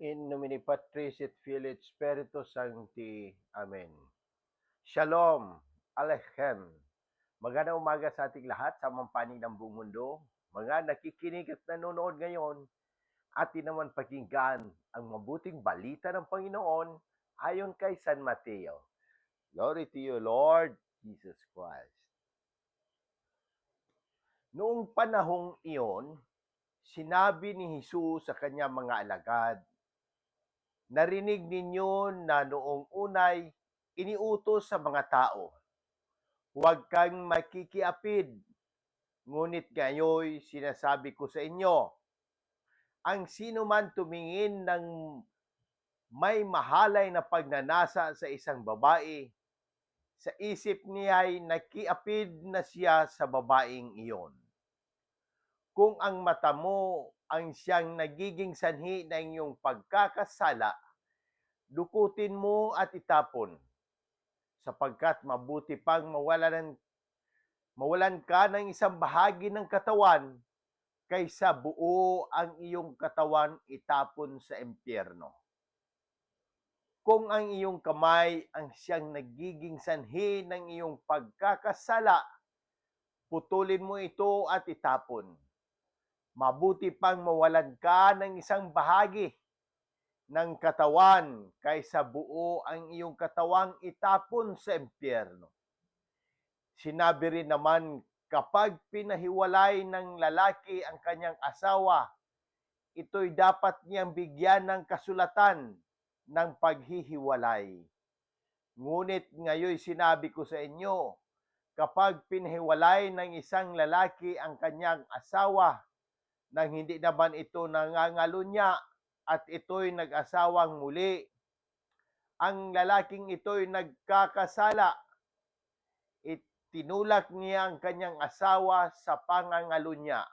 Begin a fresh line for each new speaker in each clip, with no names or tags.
In nomine Patris et Filii Spiritus Sancti. Amen. Shalom. Alechem. Magandang umaga sa ating lahat sa mampanig ng buong mundo. Mga nakikinig at nanonood ngayon, atin naman pakinggan ang mabuting balita ng Panginoon ayon kay San Mateo. Glory to you, Lord Jesus Christ. Noong panahong iyon, sinabi ni Jesus sa kanyang mga alagad, Narinig ninyo na noong unay iniutos sa mga tao, huwag kang makikiapid. Ngunit ngayon sinasabi ko sa inyo, ang sino man tumingin ng may mahalay na pagnanasa sa isang babae, sa isip niya ay nakiapid na siya sa babaeng iyon. Kung ang mata mo ang siyang nagiging sanhi ng iyong pagkakasala, dukutin mo at itapon, sapagkat mabuti pang mawalan, mawalan ka ng isang bahagi ng katawan kaysa buo ang iyong katawan itapon sa impyerno. Kung ang iyong kamay ang siyang nagiging sanhi ng iyong pagkakasala, putulin mo ito at itapon mabuti pang mawalan ka ng isang bahagi ng katawan kaysa buo ang iyong katawang itapon sa impyerno. Sinabi rin naman, kapag pinahiwalay ng lalaki ang kanyang asawa, ito'y dapat niyang bigyan ng kasulatan ng paghihiwalay. Ngunit ngayon sinabi ko sa inyo, kapag pinahiwalay ng isang lalaki ang kanyang asawa, nang hindi naman ito nangangalunya at ito'y nag-asawang muli. Ang lalaking ito'y nagkakasala. Itinulak niya ang kanyang asawa sa pangangalunya.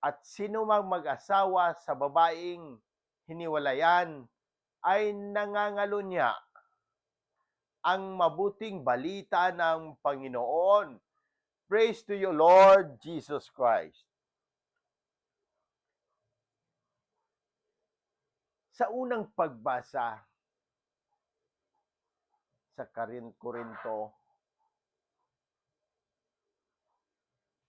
At sino mang mag-asawa sa babaeng hiniwalayan ay nangangalunya ang mabuting balita ng Panginoon. Praise to you, Lord Jesus Christ. Sa unang pagbasa sa Karin Korinto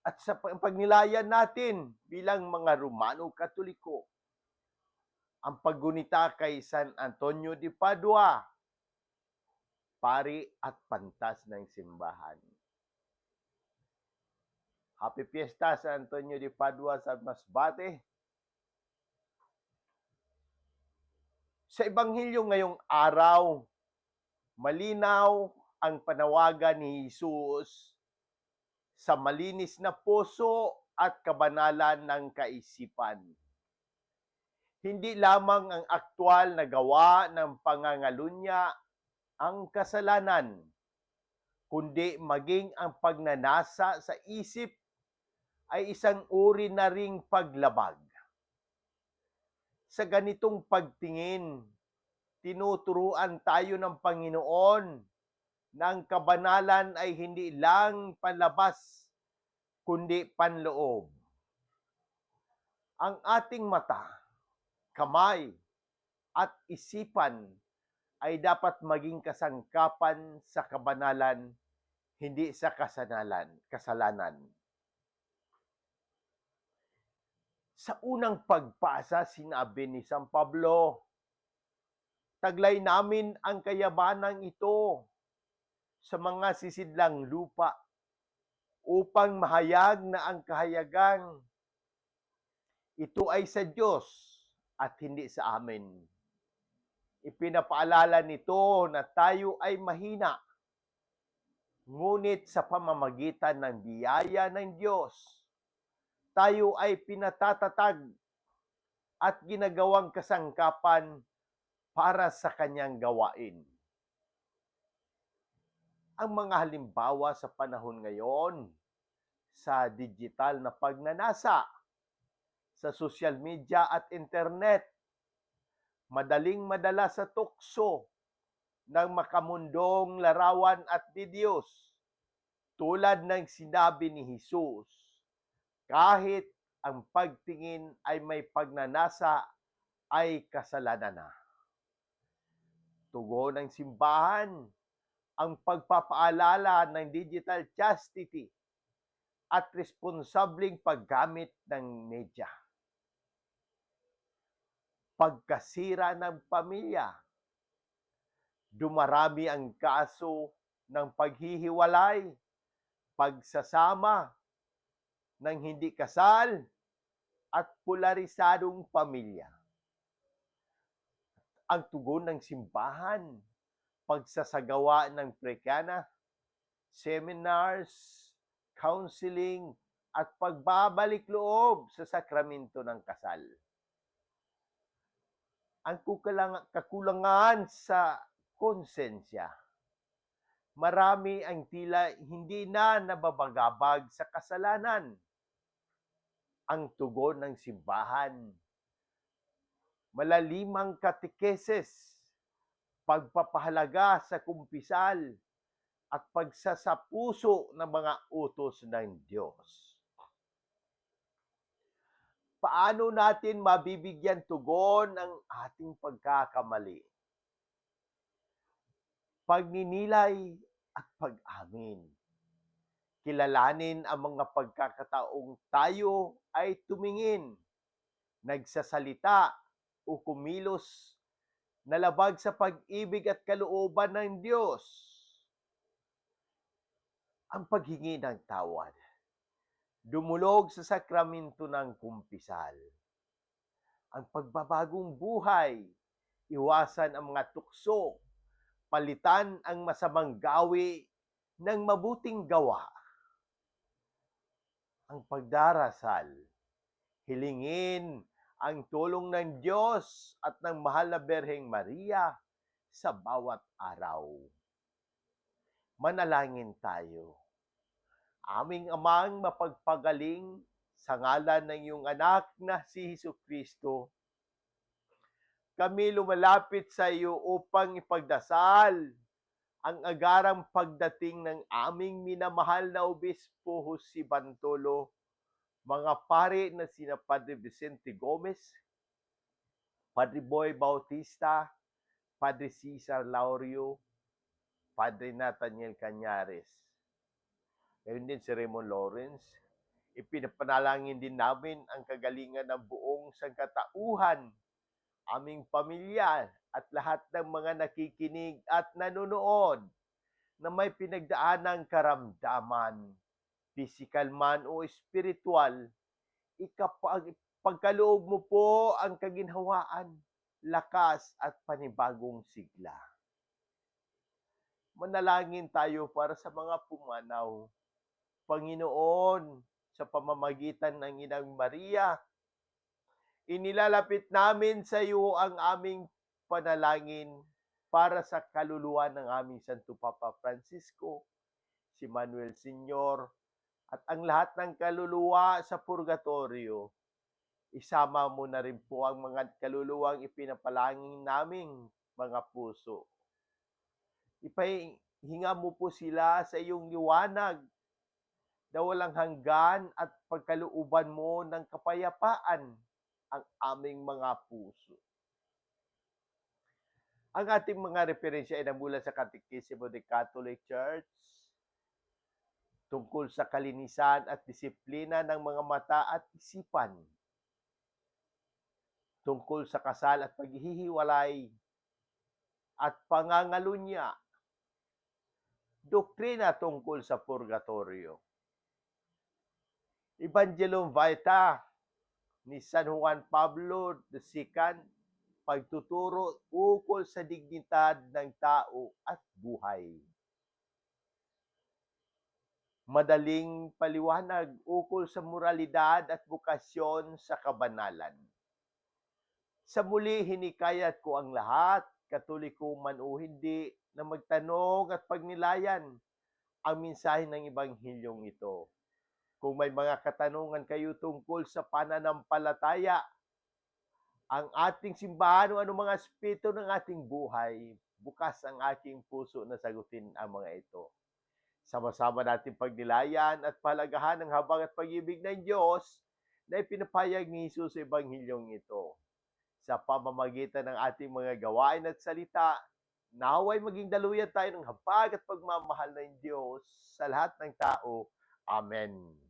at sa pagnilayan natin bilang mga Romano Katoliko, ang paggunita kay San Antonio de Padua, pari at pantas ng simbahan. Happy Fiesta San Antonio de Padua sa Masbate. Sa Ebanghelyo ngayong araw, malinaw ang panawagan ni Jesus sa malinis na puso at kabanalan ng kaisipan. Hindi lamang ang aktwal na gawa ng pangangalunya ang kasalanan, kundi maging ang pagnanasa sa isip ay isang uri na ring paglabag sa ganitong pagtingin, tinuturuan tayo ng Panginoon na ang kabanalan ay hindi lang panlabas, kundi panloob. Ang ating mata, kamay, at isipan ay dapat maging kasangkapan sa kabanalan, hindi sa kasanalan, kasalanan. Sa unang pagpasa, sinabi ni San Pablo, taglay namin ang kayabanang ito sa mga sisidlang lupa upang mahayag na ang kahayagang ito ay sa Diyos at hindi sa amin. Ipinapaalala nito na tayo ay mahina, ngunit sa pamamagitan ng biyaya ng Diyos, tayo ay pinatatatag at ginagawang kasangkapan para sa kanyang gawain. Ang mga halimbawa sa panahon ngayon sa digital na pagnanasa, sa social media at internet, madaling madala sa tukso ng makamundong larawan at videos tulad ng sinabi ni Jesus kahit ang pagtingin ay may pagnanasa ay kasalanan na. Tugon ng simbahan ang pagpapaalala ng digital chastity at responsableng paggamit ng media. Pagkasira ng pamilya. Dumarami ang kaso ng paghihiwalay, pagsasama ng hindi kasal, at polarisadong pamilya. Ang tugon ng simbahan, pagsasagawa ng prekana, seminars, counseling, at pagbabalik loob sa sakramento ng kasal. Ang kakulangan sa konsensya. Marami ang tila hindi na nababagabag sa kasalanan. Ang tugon ng simbahan. Malalimang katekeses, pagpapahalaga sa kumpisal, at pagsasapuso ng mga utos ng Diyos. Paano natin mabibigyan tugon ang ating pagkakamali? Pagninilay at pag-amin. Kilalanin ang mga pagkakataong tayo ay tumingin, nagsasalita o kumilos na labag sa pag-ibig at kalooban ng Diyos. Ang paghingi ng tawad. Dumulog sa sakramento ng kumpisal. Ang pagbabagong buhay. Iwasan ang mga tukso. Palitan ang masamang gawi ng mabuting gawa. Ang pagdarasal. Hilingin ang tulong ng Diyos at ng mahal na Berheng Maria sa bawat araw. Manalangin tayo. Aming amang mapagpagaling sa ngalan ng iyong anak na si Hesus Kristo. Kami lumalapit sa iyo upang ipagdasal ang agarang pagdating ng aming minamahal na Obispo Jose Bantolo mga pare na sina Padre Vicente Gomez, Padre Boy Bautista, Padre Cesar Laurio, Padre Nathaniel Cañares. Ngayon din si Raymond Lawrence. Ipinapanalangin din namin ang kagalingan ng buong sangkatauhan, aming pamilya at lahat ng mga nakikinig at nanonood na may pinagdaanang karamdaman physical man o spiritual, ikapag, pagkaloob mo po ang kaginhawaan, lakas at panibagong sigla. Manalangin tayo para sa mga pumanaw. Panginoon, sa pamamagitan ng Inang Maria, inilalapit namin sa iyo ang aming panalangin para sa kaluluwa ng aming Santo Papa Francisco, si Manuel Senior, at ang lahat ng kaluluwa sa purgatorio, isama mo na rin po ang mga kaluluwang ipinapalangin naming mga puso. Ipahinga mo po sila sa iyong liwanag na walang hanggan at pagkalooban mo ng kapayapaan ang aming mga puso. Ang ating mga referensya ay namula sa Katekisimo de Catholic Church, tungkol sa kalinisan at disiplina ng mga mata at isipan, tungkol sa kasal at paghihiwalay at pangangalunya, doktrina tungkol sa purgatorio. Evangelium Vitae ni San Juan Pablo II, pagtuturo ukol sa dignidad ng tao at buhay madaling paliwanag ukol sa moralidad at bukasyon sa kabanalan. Sa muli, hinikayat ko ang lahat, katoliko man o hindi, na magtanong at pagnilayan ang mensahe ng Ebanghilyong ito. Kung may mga katanungan kayo tungkol sa pananampalataya, ang ating simbahan o anong mga aspeto ng ating buhay, bukas ang aking puso na sagutin ang mga ito. Sama-sama natin pagnilayan at palagahan ng habang at pag-ibig ng Diyos na ipinapayag ni Jesus sa Ebanghilyong ito. Sa pamamagitan ng ating mga gawain at salita, naway maging daluyan tayo ng habag at pagmamahal ng Diyos sa lahat ng tao. Amen.